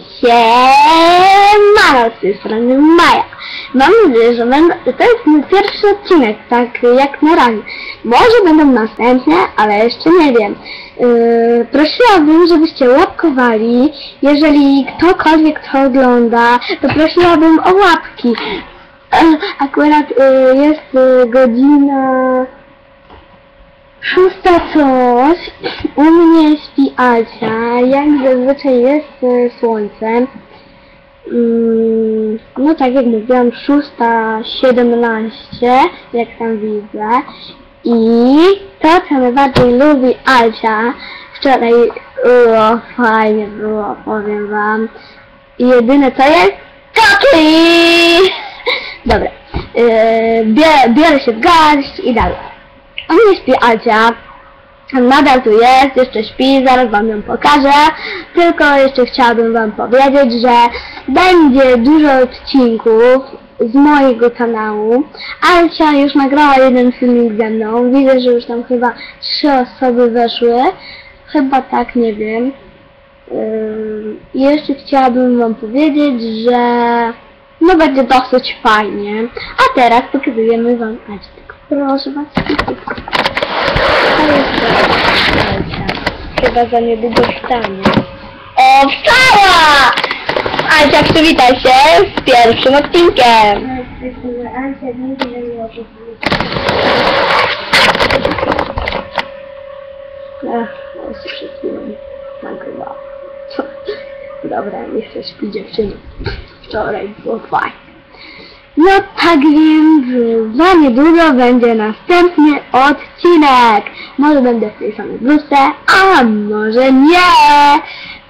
Siemano, z tej strony Maja. Mam nadzieję, że, to jest mój pierwszy odcinek, tak jak na razie. Może będą następne, ale jeszcze nie wiem. Yy, prosiłabym, żebyście łapkowali. Jeżeli ktokolwiek to ogląda, to prosiłabym o łapki. E, Akurat yy, jest yy, godzina szósta coś. U mnie Asia, jak zazwyczaj jest e, słońce. Mm, No tak jak mówiłam, szósta siedemnaście, jak tam widzę. I to, co najbardziej lubi Asia, wczoraj było fajnie było, powiem wam. I jedyne co jest, koki! Dobra, yy, biorę, biorę się w garść i dalej. A nie śpi Acia. Nadal tu jest, jeszcze śpi, zaraz wam ją pokażę. Tylko jeszcze chciałabym wam powiedzieć, że będzie dużo odcinków z mojego kanału. Alcia już nagrała jeden filmik ze mną. Widzę, że już tam chyba trzy osoby weszły. Chyba tak, nie wiem. Yy, jeszcze chciałabym wam powiedzieć, że no będzie dosyć fajnie. A teraz pokazujemy wam Acie. Proszę was, szybko. To jest Asia. Chyba za niedługo wstanie. O, wstała! Asia, przywitaj się z pierwszym odcinkiem. Ach, jeszcze przed chwilą nagrywałam. Dobra, nie chcę śpić dziewczyny. Wczoraj było fajnie. No tak więc za niedługo będzie następny odcinek. Może będę w tej samej bluzce, a może nie.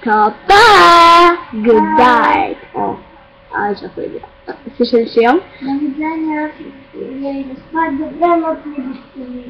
To pa! Goodbye. O, ale co powiedziała. Słyszeliście ją? Do widzenia. Ja idę spać. Dobranoc, nie.